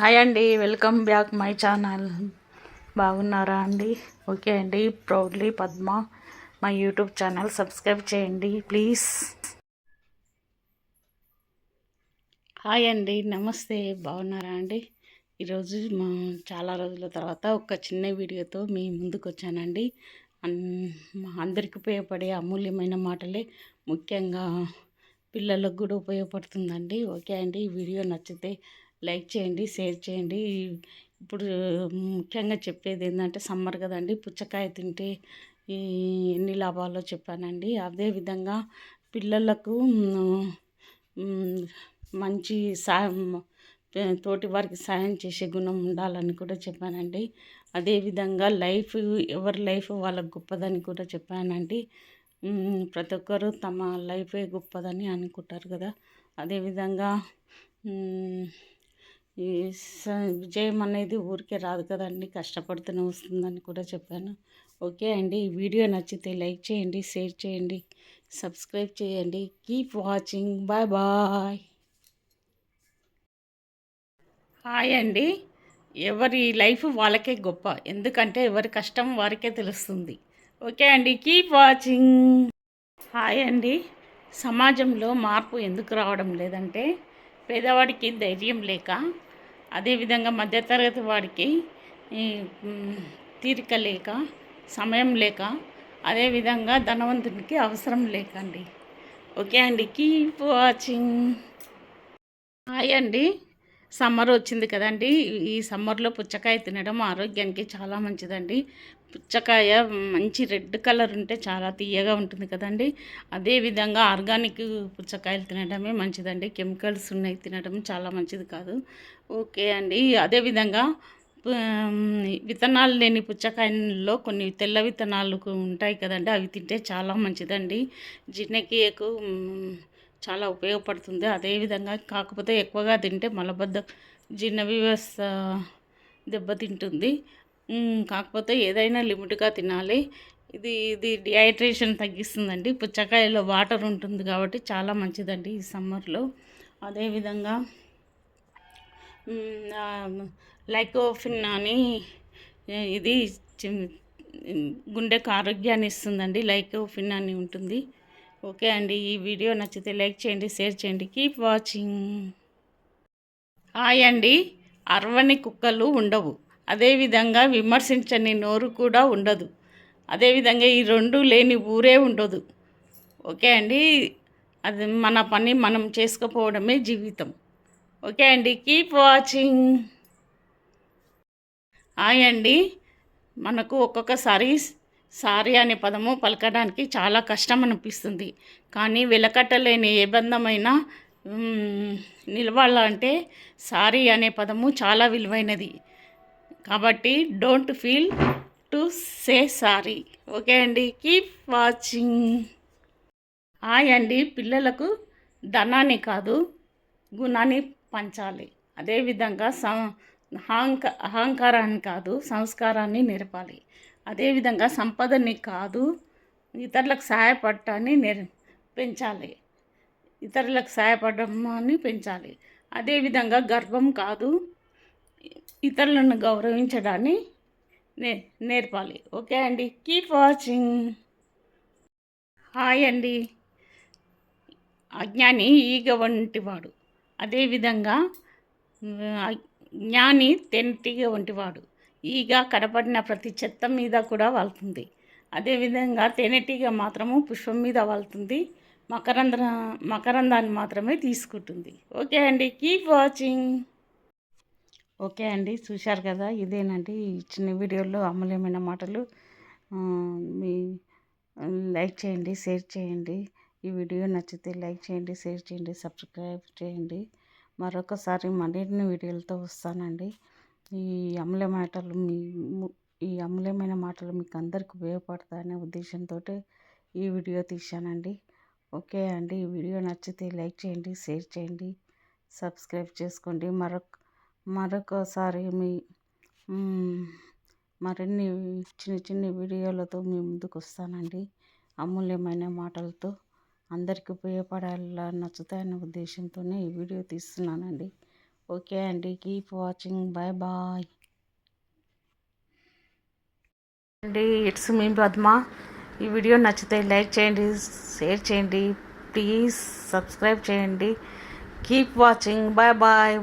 Hi అండి welcome back my channel. బాగున్నారా అండి? ఓకే అండి ప్రౌడ్లీ పద్మ మా యూట్యూబ్ ఛానల్ సబ్స్క్రైబ్ చేయండి ప్లీజ్. హాయ్ అండి నమస్తే బాగున్నారా అండి? ఈరోజు మా చాలా రోజుల తర్వాత ఒక చిన్న వీడియోతో మీ ముందుకు వచ్చానండి. అందరికి ఉపయోగపడే అమూల్యమైన మాటలే. ముఖ్యంగా పిల్లలకు కూడా ఉపయోగపడుతుందండి. ఓకే అండి ఈ వీడియో నచ్చితే లైక్ చేయండి షేర్ చేయండి. ఇప్పుడు ముఖ్యంగా చెప్పేది ఏంటంటే సమ్మర్ కదండి పుచ్చకాయ తింటే ఈ ఎన్ని లాభాలో చెప్పానండి. అదేవిధంగా పిల్లలకు మంచి సాయం తోటి వారికి సాయం చేసే గుణం ఉండాలని కూడా చెప్పానండి. అదేవిధంగా లైఫ్ ఎవరి లైఫ్ వాళ్ళకు గొప్పదని కూడా చెప్పానండి. ప్రతి ఒక్కరు తమ లైఫే గొప్పదని అనుకుంటారు కదా. అదేవిధంగా ఈ స విజయం అనేది ఊరికే రాదు కదండి. కష్టపడుతూనే వస్తుందని కూడా చెప్పాను. ఓకే అండి. ఈ వీడియో నచ్చితే లైక్ చేయండి షేర్ చేయండి సబ్స్క్రైబ్ చేయండి. Keep watching. Bye bye. Hi అండి. ఎవరి లైఫ్ వాళ్ళకే గొప్ప. ఎందుకంటే ఎవరి కష్టం వారికే తెలుస్తుంది. ఓకే అండి. Keep watching. హాయ్ అండి. సమాజంలో మార్పు ఎందుకు రావడం లేదంటే పేదవాడికి ధైర్యం లేక అదేవిధంగా మధ్యతరగతి వాడికి తీరిక లేక సమయం లేక అదేవిధంగా ధనవంతునికి అవసరం లేకండి. ఓకే అండి కీప్ వాచింగ్. హాయ్ అండి. సమ్మర్ వచ్చింది కదండి. ఈ సమ్మర్లో పుచ్చకాయ తినడం ఆరోగ్యానికి చాలా మంచిదండి. పుచ్చకాయ మంచి రెడ్ కలర్ ఉంటే చాలా తీయగా ఉంటుంది కదండి. అదేవిధంగా ఆర్గానిక్ పుచ్చకాయలు తినడమే మంచిదండి. కెమికల్స్ ఉన్నాయి తినడం చాలా మంచిది కాదు. ఓకే అండి. అదేవిధంగా విత్తనాలు లేని పుచ్చకాయల్లో కొన్ని తెల్ల విత్తనాలు ఉంటాయి కదండి. అవి తింటే చాలా మంచిదండి. జిన్నెకియకు చాలా ఉపయోగపడుతుంది. అదేవిధంగా కాకపోతే ఎక్కువగా తింటే మలబద్ధ జీర్ణ వ్యవస్థ దెబ్బతింటుంది కాకపోతే ఏదైనా లిమిట్గా తినాలి. ఇది ఇది డిహైడ్రేషన్ తగ్గిస్తుందండి. పుచ్చకాయలో వాటర్ ఉంటుంది కాబట్టి చాలా మంచిదండి ఈ సమ్మర్లో. అదేవిధంగా లైకోఫిన్ అని ఇది చి- గుండెకు ఆరోగ్యాన్ని ఇస్తుందండి. లైకోఫిన్ అని ఉంటుంది. ఓకే అండి. ఈ వీడియో నచ్చితే లైక్ చేయండి షేర్ చేయండి. Keep watching. హాయ్ అండి. అరవని కుక్కలు ఉండవు. అదేవిధంగా విమర్శించని నోరు కూడా ఉండదు. అదేవిధంగా ఈ రెండు లేని ఊరే ఉండదు. ఓకే అండి. అది మన పని మనం చేసుకుపోవడమే జీవితం. ఓకే అండి. Keep watching. హాయ్ అండి. మనకు ఒక్కొక్కసారి సారీ అనే పదము పలకడానికి చాలా కష్టం అనిపిస్తుంది. కానీ వెలకట్టలేని ఏ బంధమైనా నిలవాలంటే సారీ అనే పదము చాలా విలువైనది. కాబట్టి don't feel to say sorry. Okay అండి కీప్ వాచింగ్. హాయ్ అండి పిల్లలకు ధనాన్ని కాదు గుణాన్ని పంచాలి. అదేవిధంగా సం అహంక అహంకారాన్ని కాదు సంస్కారాన్ని నేర్పాలి. అదేవిధంగా సంపదని కాదు ఇతరులకు సహాయపడటాన్ని నేర్ పెంచాలి. ఇతరులకు సహాయపడమని పెంచాలి. అదేవిధంగా గర్వం కాదు ఇతరులను గౌరవించడాన్ని నే నేర్పాలి. ఓకే అండి. Keep watching. హాయ్ అండి. అజ్ఞాని ఈగ వంటివాడు. అదేవిధంగా జ్ఞాని తెంటిగ వంటివాడు. ఈగ కనపడిన ప్రతి చెత్త మీద కూడా వాళ్తుంది. అదేవిధంగా తేనెటీగ మాత్రము పుష్పం మీద వాళ్తుంది. మకరంద మకరందాన్ని మాత్రమే తీసుకుంటుంది. ఓకే అండి కీప్ వాచింగ్. ఓకే అండి చూశారు కదా ఇదేనండి చిన్న వీడియోలో అమూల్యమైన మాటలు. మీ లైక్ చేయండి షేర్ చేయండి. ఈ వీడియో నచ్చితే లైక్ చేయండి షేర్ చేయండి సబ్స్క్రైబ్ చేయండి. మరొకసారి మరిన్ని వీడియోలతో వస్తానండి. ఈ అమూల్య మాటలు మీ ఈ అమూల్యమైన మాటలు మీకు అందరికి ఉపయోగపడతాయనే ఉద్దేశంతో ఈ వీడియో తీశానండి. ఓకే అండి ఈ వీడియో నచ్చితే లైక్ చేయండి షేర్ చేయండి సబ్స్క్రైబ్ చేసుకోండి. మరొక మరొకసారి మీ మరిన్ని చిన్న చిన్న వీడియోలతో మీ ముందుకు వస్తానండి. అమూల్యమైన మాటలతో అందరికీ ఉపయోగపడేలా నచ్చుతాయనే ఉద్దేశంతోనే ఈ వీడియో తీస్తున్నానండి. ఓకే అండి. Keep watching. Bye bye. అండి ఇట్స్ మీ పద్మ. ఈ వీడియో నచ్చితే లైక్ చేయండి షేర్ చేయండి. ప్లీజ్ సబ్స్క్రైబ్ చేయండి. Keep watching. Bye bye.